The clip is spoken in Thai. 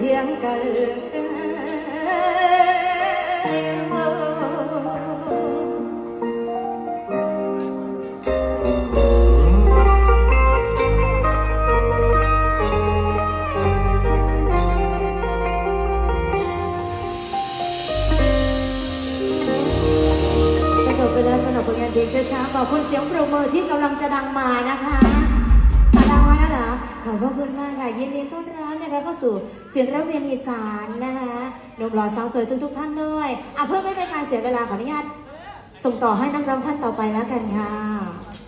สียงกันจบไปแล้วสำหรับผลงานเพลงช้าๆขอบคุณเสียงปรบมือที่กำลังจะดังมานะคะ ขอบพระคุณมากค่ะยินดีต้อนรับนะคะเข้าสู่เสียงระเวียนอีสานนะคะหนุ่มหล่อสาวสวยทุกทุกท่านเลยอะเพื่อไม่เป็นการเสียเวลาขออนุญาตส่งต่อให้นักร้องท่านต่อไปแล้วกันค่ะ